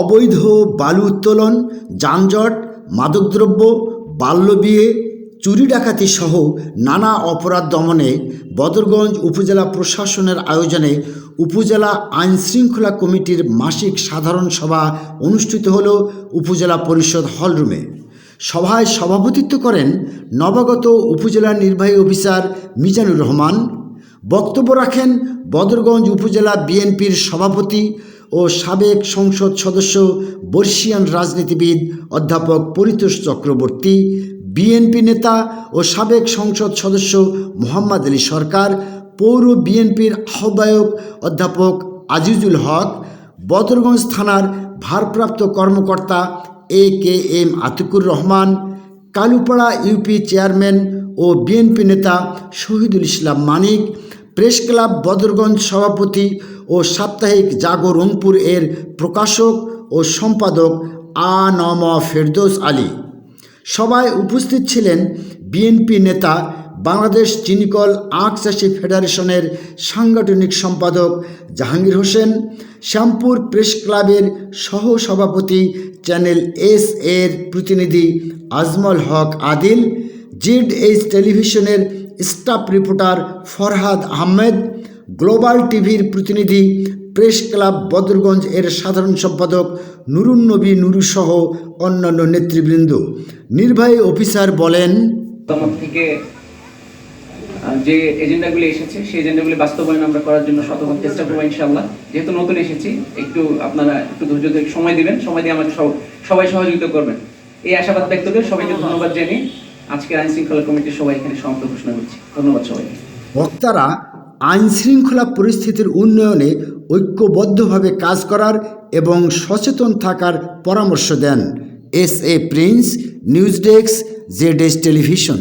অবৈধ বালু উত্তোলন, যানজট, মাদকদ্রব্য বাল্যবিয়ে চুরি ডাকাতি সহ নানা অপরাধ দমনে বদরগঞ্জ উপজেলা প্রশাসনের আয়োজনে উপজেলা আইন শৃঙ্খলা কমিটির মাসিক সাধারণ সভা অনুষ্ঠিত হল উপজেলা পরিষদ হলরুমে। সভায় সভাপতিত্ব করেন নবাগত উপজেলা নির্বাহী অফিসার মিজানুর রহমান বক্তব্য রাখেন বদরগঞ্জ উপজেলা বিএনপির সভাপতি ও সাবেক সংসদ সদস্য বর্ষিয়ান রাজনীতিবিদ অধ্যাপক পরিতোষ চক্রবর্তী, বিএনপি নেতা ও সাবেক সংসদ সদস্য মোহাম্মদ আলী সরকার, পৌর বিএনপির আহ্বায়ক অধ্যাপক আজিজুল হক, বদরগঞ্জ থানার ভারপ্রাপ্ত কর্মকর্তা A K M Atikur Rahman, Kalupara UP chairman O BNP নেতা শহীদুল ইসলাম মানিক প্রেস ক্লাব বদরগঞ্জ সভাপতি ও সাপ্তাহিক জাগো রংপুর এর প্রকাশক ও সম্পাদক আ ন নম ফেরদৌস আলী। সভায় উপস্থিত ছিলেন বিএনপি নেতা বাংলাদেশ চিনিকল আখ চাষি ফেডারেশনের সাংগঠনিক সম্পাদক জাহাঙ্গীর হোসেন, শ্যামপুর প্রেস ক্লাবের সহ সভাপতি চ্যানেল এস এর প্রতিনিধি আজমল হক আদিল, জেড এইচ টেলিভিশনের staff reporter Farhad Ahmed, global টিভির প্রতিনিধি প্রেস ক্লাব বদরগঞ্জ এর সাধারণ সম্পাদক নুরুন নবী নুরু সহ অন্যান্য নেতৃবৃন্দ। নির্বাহী অফিসার বলেন থেকে যে এজেন্ডাগুলি এসেছে, সেই এজেন্ডাগুলি বাস্তবায়ন আমরা করার জন্য শতভাগ চেষ্টা করব ইনশাল্লাহ যেহেতু নতুন এসেছি, একটু আপনারা একটু ধৈর্য ধরে সময় দিবেন, সময় দিয়ে সব- সবাই সহযোগিতা করবেন। এই আশাবাদ ব্যক্ত করে সবাইকে ধন্যবাদ জানিয়ে আজকে আইন শৃঙ্খলা কমিটির সবাই এখানে সমাপ্ত ঘোষণা করছি। ধন্যবাদ সবাইকে। বক্তারা আইন শৃঙ্খলা পরিস্থিতির উন্নয়নে ঐক্যবদ্ধভাবে কাজ করার এবং সচেতন থাকার পরামর্শ দেন S A Prince, news desk, Z television.